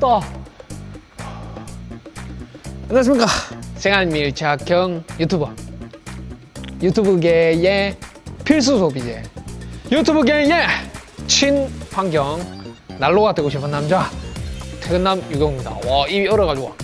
춥다. 안녕하십니까. 생활밀착형 유튜버. 유튜브계의 필수 소비재. 유튜브계의 친환경 난로가 되고 싶은 남자. 퇴근남 유경입니다. 와, 입이 얼어가지고.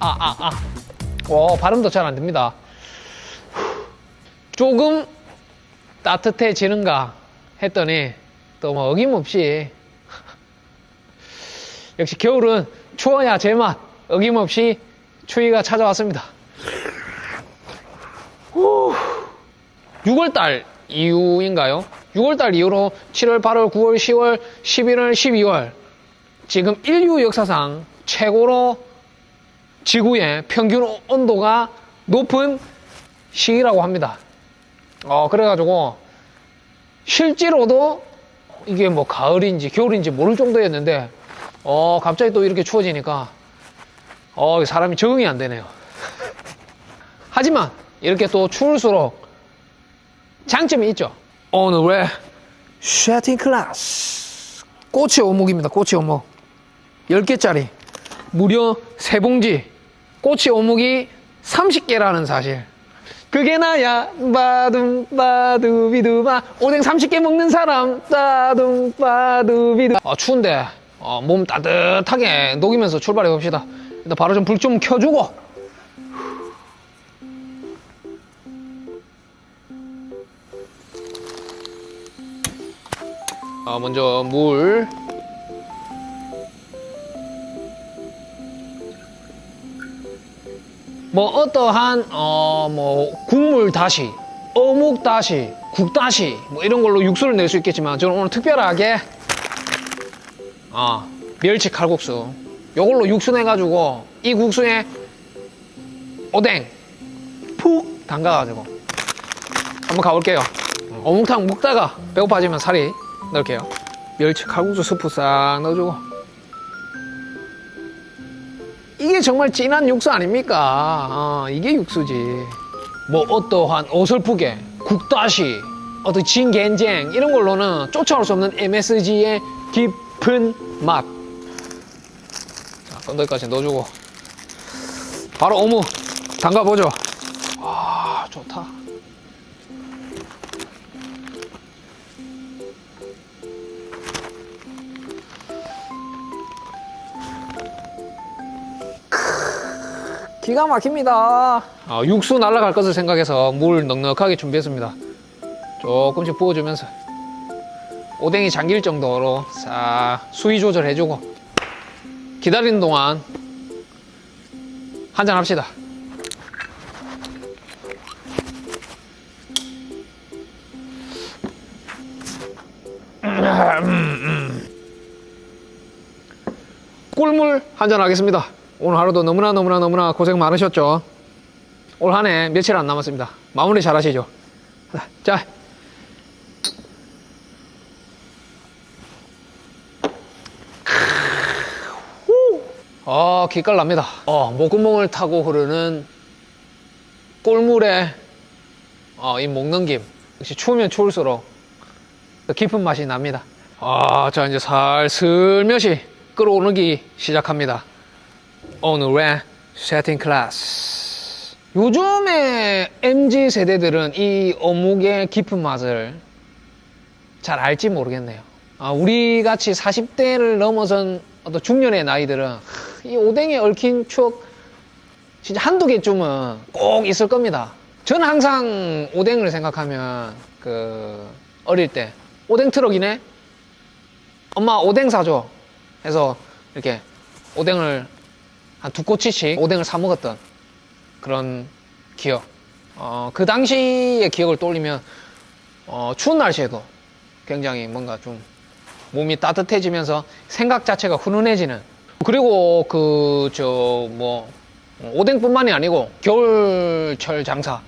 아, 아, 아. 와, 발음도 잘 안 됩니다. 조금 따뜻해지는가 했더니 또 뭐 어김없이 역시 겨울은 추워야 제맛 어김없이 추위가 찾아왔습니다. 6월달 이후인가요? 6월달 이후로 7월, 8월, 9월, 10월, 11월, 12월 지금 인류 역사상 최고로 지구의 평균 온도가 높은 시기라고 합니다. 어, 그래가지고 실제로도 이게 뭐 가을인지 겨울인지 모를 정도였는데 어, 갑자기 또 이렇게 추워지니까. 어, 사람이 적응이 안 되네요. 하지만 이렇게 또 추울수록 장점이 있죠. 오늘의 쉐팅 클래스. 꼬치 오목입니다. 꼬치 오목. 10개짜리. 무려 3봉지. 꼬치 오목이 30개라는 사실. 그게 나야. 바둠 바두비두바 오뎅 30개 먹는 사람. 바둠 바두비두. 아 추운데 어, 몸 따뜻하게 녹이면서 출발해 봅시다. 일단 바로 좀 불 좀 켜주고. 아, 먼저 물. 뭐 어떠한 어 뭐 국물 다시 어묵 다시 국 다시 뭐 이런 걸로 육수를 낼 수 있겠지만 저는 오늘 특별하게 아. 멸치 칼국수. 요걸로 육수 내 가지고 이 국수에 오뎅 푹 담가 가지고 한번 가볼게요. 어묵탕 먹다가 배고파지면 살이 넣을게요. 멸치 칼국수 스프 싹 넣어주고. 이게 정말 진한 육수 아닙니까? 어, 이게 육수지. 뭐 어떠한 어설프게 국다시, 어떤 진겐쟁 이런 걸로는 쫓아올 수 없는 MSG의 깊은 맛. 자, 건더기까지 넣어주고 바로 어묵 담가보죠. 와 좋다. 기가 막힙니다. 아, 육수 날아갈 것을 생각해서 물 넉넉하게 준비했습니다. 조금씩 부어주면서 오뎅이 잠길 정도로 싹 수위 조절해주고 기다리는 동안 한잔 합시다. 꿀물 한잔 하겠습니다. 오늘 하루도 너무나 너무나 너무나 고생 많으셨죠? 올 한 해 며칠 안 남았습니다. 마무리 잘 하시죠? 자. 아, 기깔 납니다. 어, 목구멍을 타고 흐르는 꿀물에 어, 이 먹는 김. 역시 추우면 추울수록 더 깊은 맛이 납니다. 아, 자, 이제 살슬며시 끓어오르기 시작합니다. 오늘의 세팅 클래스. 요즘에 MZ 세대들은 이 어묵의 깊은 맛을 잘 알지 모르겠네요. 아, 우리 같이 40대를 넘어선 어떤 중년의 나이들은 이 오뎅에 얽힌 추억 진짜 한두 개쯤은 꼭 있을 겁니다. 저는 항상 오뎅을 생각하면 그 어릴 때 오뎅 트럭이네? 엄마 오뎅 사줘. 해서 이렇게 오뎅을 한 두 꼬치씩 오뎅을 사 먹었던 그런 기억. 어, 그 당시의 기억을 떠올리면 어, 추운 날씨에도 굉장히 뭔가 좀 몸이 따뜻해지면서 생각 자체가 훈훈해지는 그리고 그 저 뭐 오뎅뿐만이 아니고 겨울철 장사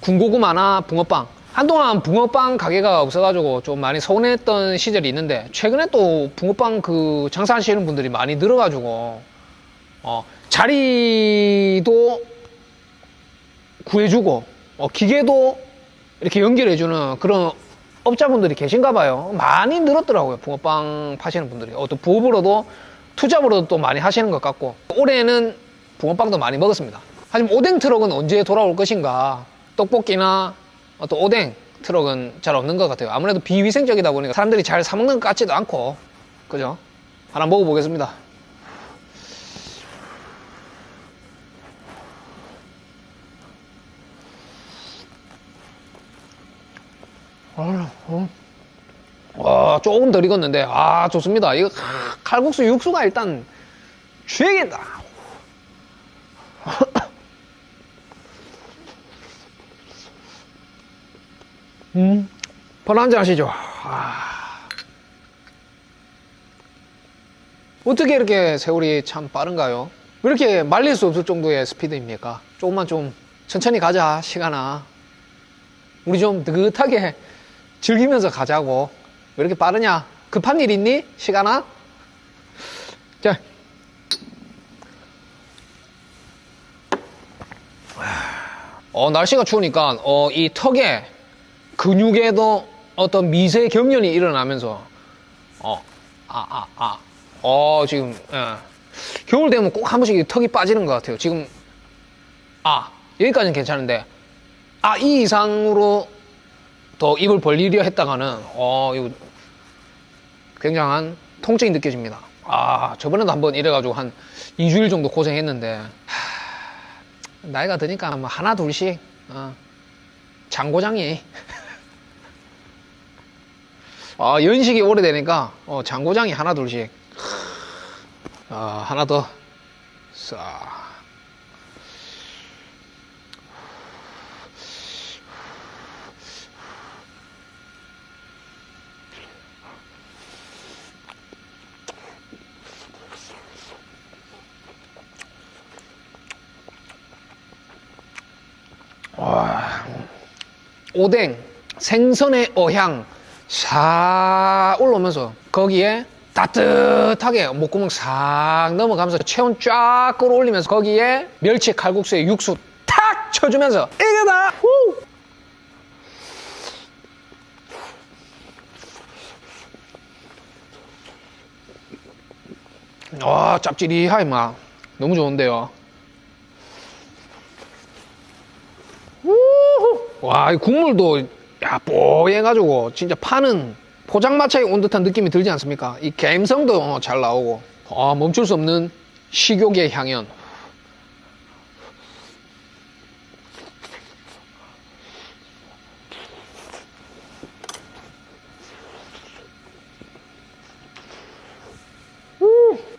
군고구마나 붕어빵 한동안 붕어빵 가게가 없어가지고 좀 많이 서운했던 시절이 있는데 최근에 또 붕어빵 그 장사하시는 분들이 많이 늘어가지고 어, 자리도 구해주고 어, 기계도 이렇게 연결해주는 그런 업자분들이 계신가 봐요. 많이 늘었더라고요. 붕어빵 파시는 분들이. 어, 또 부업으로도 투잡으로도 또 많이 하시는 것 같고 올해는 붕어빵도 많이 먹었습니다. 하지만 오뎅 트럭은 언제 돌아올 것인가 떡볶이나 또 오뎅 트럭은 잘 없는 것 같아요. 아무래도 비위생적이다 보니까 사람들이 잘 사먹는 것 같지도 않고 그죠? 하나 먹어보겠습니다. 아, 어. 와, 조금 덜 익었는데, 아, 좋습니다. 이거, 아, 칼국수 육수가 일단, 최악이다. 음, 바로 한잔 하시죠. 아. 어떻게 이렇게 세월이 참 빠른가요? 왜 이렇게 말릴 수 없을 정도의 스피드입니까? 조금만 좀 천천히 가자, 시간아. 우리 좀 느긋하게 즐기면서 가자고. 왜 이렇게 빠르냐? 급한 일 있니? 시간아? 자. 어, 날씨가 추우니까, 어, 이 턱에, 근육에도 어떤 미세 경련이 일어나면서, 어, 아, 아, 아. 어, 지금, 예. 겨울 되면 꼭 한 번씩 이 턱이 빠지는 것 같아요. 지금, 아, 여기까지는 괜찮은데, 아, 이 이상으로 더 입을 벌리려 했다가는, 어, 이거 굉장한 통증이 느껴집니다. 아, 저번에도 한번 이래가지고 한 2주일 정도 고생했는데, 하, 나이가 드니까 뭐 하나, 둘씩, 어, 장고장이. 아, 연식이 오래되니까, 어, 장고장이 하나, 둘씩. 아, 하나 더. 싹. 오뎅, 생선의 어향 싹 올라오면서 거기에 따뜻하게 목구멍 싹 넘어가면서 체온 쫙 끌어올리면서 거기에 멸치 칼국수의 육수 탁 쳐주면서 이거다! 후! 와 짭찌리하이 막 너무 좋은데요 와, 이 국물도 야, 뽀얘가지고 진짜 파는 포장마차에 온 듯한 느낌이 들지 않습니까? 이 감성도 어, 잘 나오고 아, 멈출 수 없는 식욕의 향연.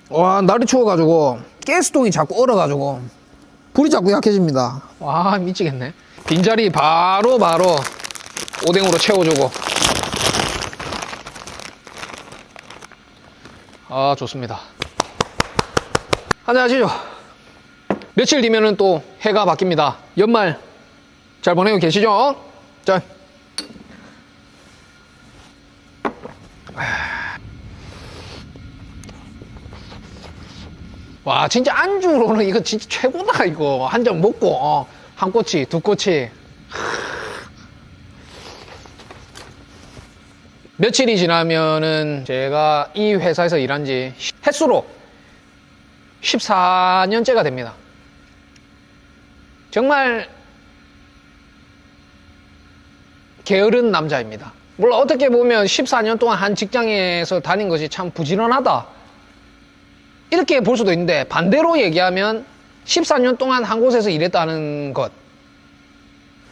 와, 날이 추워가지고 가스통이 자꾸 얼어가지고 불이 자꾸 약해집니다. 와, 미치겠네. 빈자리 바로 바로 오뎅으로 채워주고. 아 좋습니다. 하시죠 며칠 뒤면은 또 해가 바뀝니다. 연말 잘 보내고 계시죠? 자. 와 진짜 안주로는 이거 진짜 최고다 이거. 한 잔 먹고 어, 한 꼬치 두 꼬치. 며칠이 지나면은 제가 이 회사에서 일한 지 횟수로 14년째가 됩니다. 정말 게으른 남자입니다. 물론 어떻게 보면 14년 동안 한 직장에서 다닌 것이 참 부지런하다. 이렇게 볼 수도 있는데 반대로 얘기하면 14년 동안 한 곳에서 일했다는 것,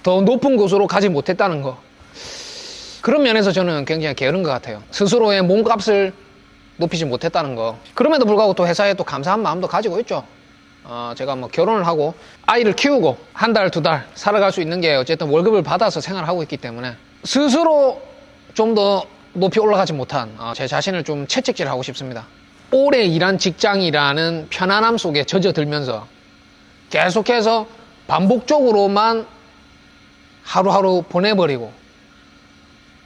더 높은 곳으로 가지 못했다는 것. 그런 면에서 저는 굉장히 게으른 것 같아요. 스스로의 몸값을 높이지 못했다는 거. 그럼에도 불구하고 또 회사에 또 감사한 마음도 가지고 있죠. 어, 제가 뭐 결혼을 하고 아이를 키우고 한 달, 두 달 살아갈 수 있는 게 어쨌든 월급을 받아서 생활을 하고 있기 때문에 스스로 좀 더 높이 올라가지 못한 어, 제 자신을 좀 채찍질 하고 싶습니다. 오래 일한 직장이라는 편안함 속에 젖어들면서 계속해서 반복적으로만 하루하루 보내버리고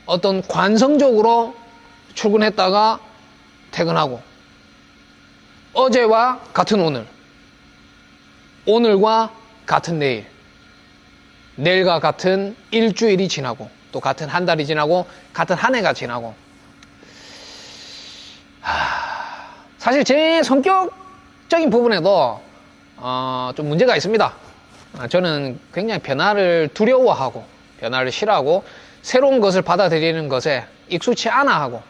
어떤 관성적으로 출근했다가 퇴근하고 어제와 같은 오늘 오늘과 같은 내일 내일과 같은 일주일이 지나고 또 같은 한 달이 지나고 같은 한 해가 지나고. 사실 제 성격적인 부분에도 어, 좀 문제가 있습니다. 아, 저는 굉장히 변화를 두려워하고 변화를 싫어하고 새로운 것을 받아들이는 것에 익숙치 않아 하고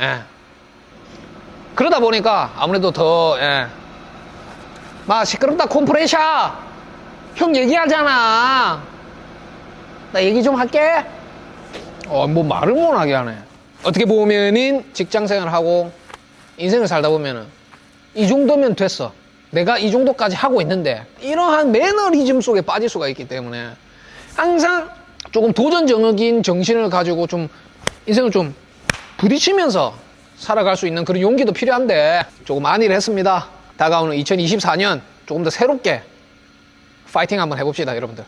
예. 그러다 보니까 아무래도 더 예. 막 시끄럽다 콤프레샤 형 얘기하잖아 나 얘기 좀 할게 어, 뭐 말을 못하게 하네 어떻게 보면은 직장 생활하고 인생을 살다 보면은 이 정도면 됐어 내가 이 정도까지 하고 있는데 이러한 매너리즘 속에 빠질 수가 있기 때문에 항상 조금 도전적인 정신을 가지고 좀 인생을 좀 부딪히면서 살아갈 수 있는 그런 용기도 필요한데 조금 안일을 했습니다. 다가오는 2024년 조금 더 새롭게 파이팅 한번 해봅시다, 여러분들.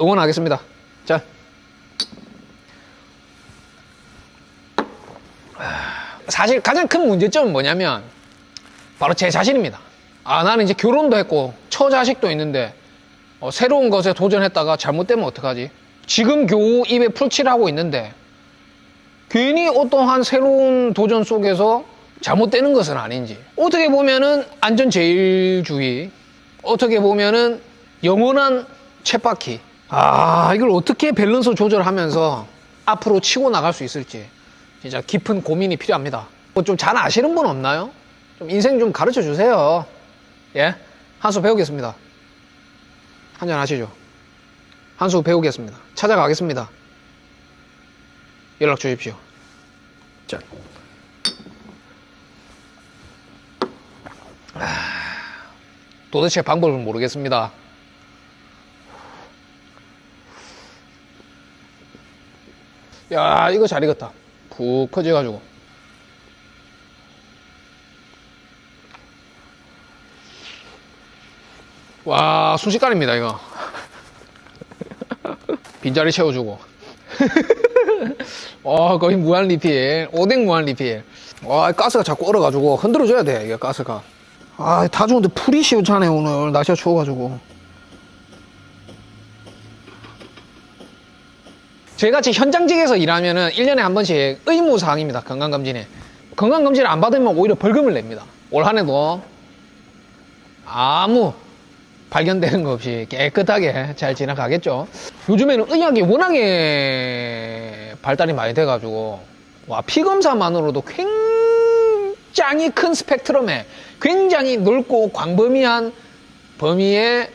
응원하겠습니다. 자. 사실 가장 큰 문제점은 뭐냐면 바로 제 자신입니다. 아, 나는 이제 결혼도 했고 처자식도 있는데 어, 새로운 것에 도전했다가 잘못되면 어떡하지? 지금 겨우 입에 풀칠하고 있는데 괜히 어떠한 새로운 도전 속에서 잘못되는 것은 아닌지. 어떻게 보면은 안전제일주의. 어떻게 보면은 영원한 쳇바퀴. 아 이걸 어떻게 밸런스 조절하면서 앞으로 치고 나갈 수 있을지. 진짜 깊은 고민이 필요합니다. 뭐 좀 잘 아시는 분 없나요? 좀 인생 좀 가르쳐 주세요 예? 한 수 배우겠습니다 한잔 하시죠 한 수 배우겠습니다 찾아가겠습니다 연락 주십시오. 자. 아, 도대체 방법을 모르겠습니다. 야, 이거 잘 익었다. 푹 커져가지고. 와, 순식간입니다, 이거. 빈자리 채워주고. 와, 거의 무한 리필. 오뎅 무한 리필. 와, 가스가 자꾸 얼어가지고 흔들어줘야 돼, 이게 가스가. 아, 다 좋은데 풀이 시원하네, 오늘. 날씨가 추워가지고. 저희같이 현장직에서 일하면은 1년에 한 번씩 의무사항입니다, 건강검진에. 건강검진을 안 받으면 오히려 벌금을 냅니다. 올 한 해도 아무 발견되는 거 없이 깨끗하게 잘 지나가겠죠. 요즘에는 의학이 워낙에 발달이 많이 돼가지고 와 피검사만으로도 굉장히 큰 스펙트럼에 굉장히 넓고 광범위한 범위의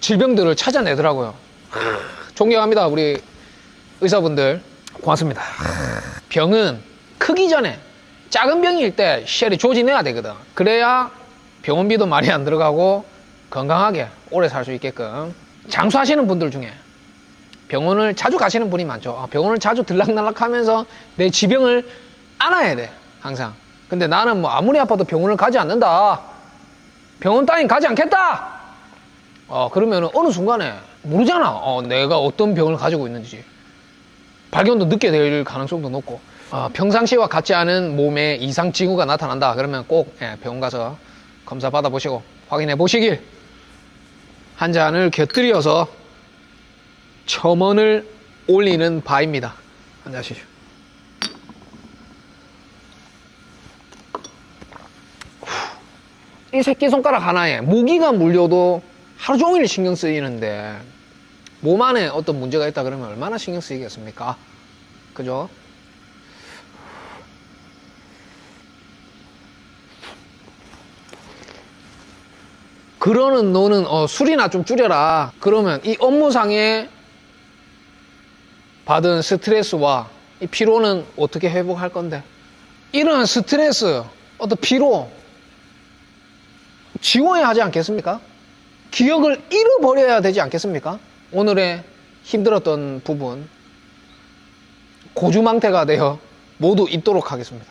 질병들을 찾아내더라고요. 존경합니다, 우리 의사분들. 고맙습니다. 병은 크기 전에 작은 병일 때 쉘이 조진해야 되거든. 그래야 병원비도 많이 안 들어가고 건강하게 오래 살 수 있게끔 장수하시는 분들 중에 병원을 자주 가시는 분이 많죠. 아, 병원을 자주 들락날락 하면서 내 지병을 안아야 돼. 항상. 근데 나는 뭐 아무리 아파도 병원을 가지 않는다. 병원 따윈 가지 않겠다. 어, 그러면 어느 순간에 모르잖아. 어, 내가 어떤 병을 가지고 있는지. 발견도 늦게 될 가능성도 높고. 어, 평상시와 같지 않은 몸에 이상 징후가 나타난다. 그러면 꼭 예, 병원 가서 검사 받아보시고 확인해 보시길 한 잔을 곁들여서 첨언을 올리는 바입니다. 하시죠. 이 새끼 손가락 하나에 모기가 물려도 하루 종일 신경 쓰이는데 몸 안에 어떤 문제가 있다 그러면 얼마나 신경 쓰이겠습니까? 그죠? 그러는 너는 어, 술이나 좀 줄여라. 그러면 이 업무상에 받은 스트레스와 이 피로는 어떻게 회복할 건데? 이러한 스트레스, 어떤 피로 지워야 하지 않겠습니까? 기억을 잃어버려야 되지 않겠습니까? 오늘의 힘들었던 부분 고주망태가 되어 모두 잊도록 하겠습니다.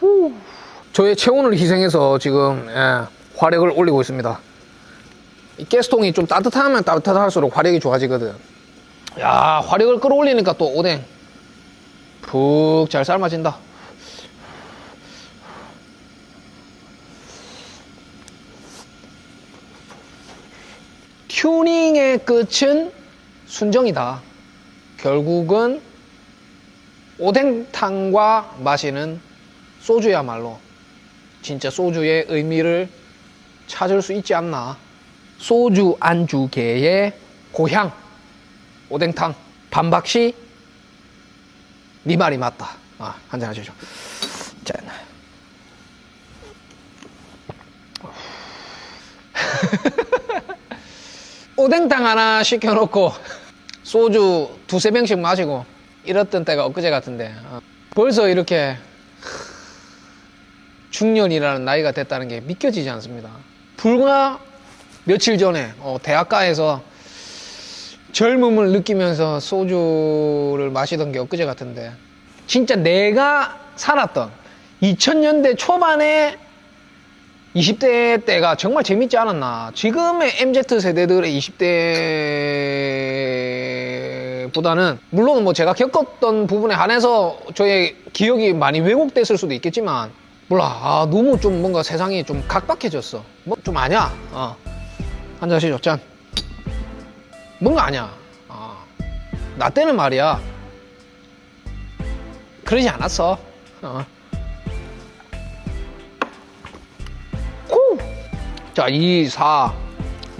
후. 저의 체온을 희생해서 지금 예, 화력을 올리고 있습니다. 이 가스통이 좀 따뜻하면 따뜻할수록 화력이 좋아지거든. 야, 화력을 끌어올리니까 또 오뎅 푹 잘 삶아진다. 튜닝의 끝은 순정이다. 결국은 오뎅탕과 마시는 소주야말로 진짜 소주의 의미를 찾을 수 있지 않나. 소주 안주계의 고향 오뎅탕 반박시 네 말이 맞다. 아, 한잔 하시죠. 짠. 오뎅탕 하나 시켜놓고 소주 두세 병씩 마시고 이랬던 때가 엊그제 같은데 어, 벌써 이렇게 중년이라는 나이가 됐다는 게 믿겨지지 않습니다. 불과 며칠 전에 어, 대학가에서 젊음을 느끼면서 소주를 마시던 게 엊그제 같은데 진짜 내가 살았던 2000년대 초반에 20대 때가 정말 재밌지 않았나. 지금의 MZ 세대들의 20대보다는, 물론 뭐 제가 겪었던 부분에 한해서 저의 기억이 많이 왜곡됐을 수도 있겠지만, 몰라. 아, 너무 좀 뭔가 세상이 좀 각박해졌어. 뭐 좀 아냐. 어. 한잔 하시죠. 짠. 뭔가 아냐. 어. 나 때는 말이야. 그러지 않았어. 어. 후! 자, 2, 4,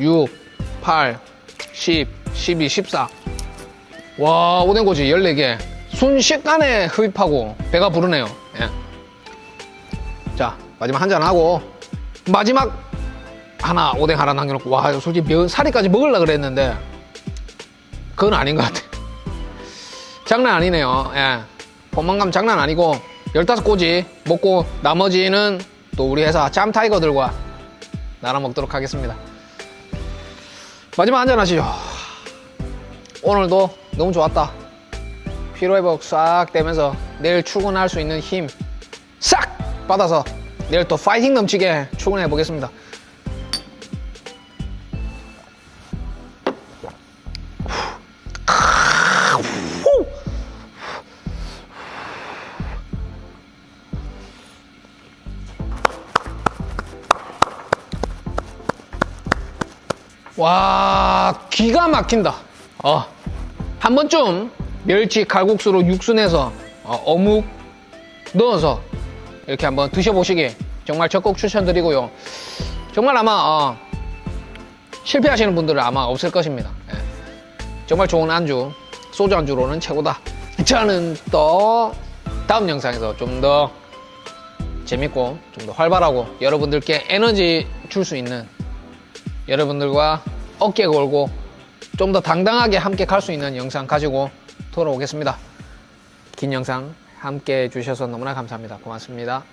6, 8, 10, 12, 14. 와, 오뎅꼬치 14개. 순식간에 흡입하고 배가 부르네요. 예. 자, 마지막 한 잔 하고, 마지막 하나, 오뎅 하나 남겨놓고, 와, 솔직히 면, 사리까지 먹으려고 그랬는데, 그건 아닌 것 같아. 장난 아니네요. 예. 포만감 장난 아니고, 15꼬지 먹고, 나머지는 또 우리 회사 짬 타이거들과 나눠 먹도록 하겠습니다. 마지막 한잔 하시죠. 오늘도 너무 좋았다. 피로회복 싹 되면서 내일 출근할 수 있는 힘 싹 받아서 내일 또 파이팅 넘치게 출근해 보겠습니다. 와 기가 막힌다. 어, 한 번쯤 멸치 칼국수로 육수 내서 어, 묵 넣어서 이렇게 한번 드셔보시기 정말 적극 추천드리고요. 정말 아마 어, 실패하시는 분들은 아마 없을 것입니다. 예. 정말 좋은 안주, 소주 안주로는 최고다. 저는 또 다음 영상에서 좀 더 재밌고 좀 더 활발하고 여러분들께 에너지 줄 수 있는 여러분들과 어깨 걸고 좀 더 당당하게 함께 갈 수 있는 영상 가지고 돌아오겠습니다. 긴 영상 함께 해주셔서 너무나 감사합니다. 고맙습니다.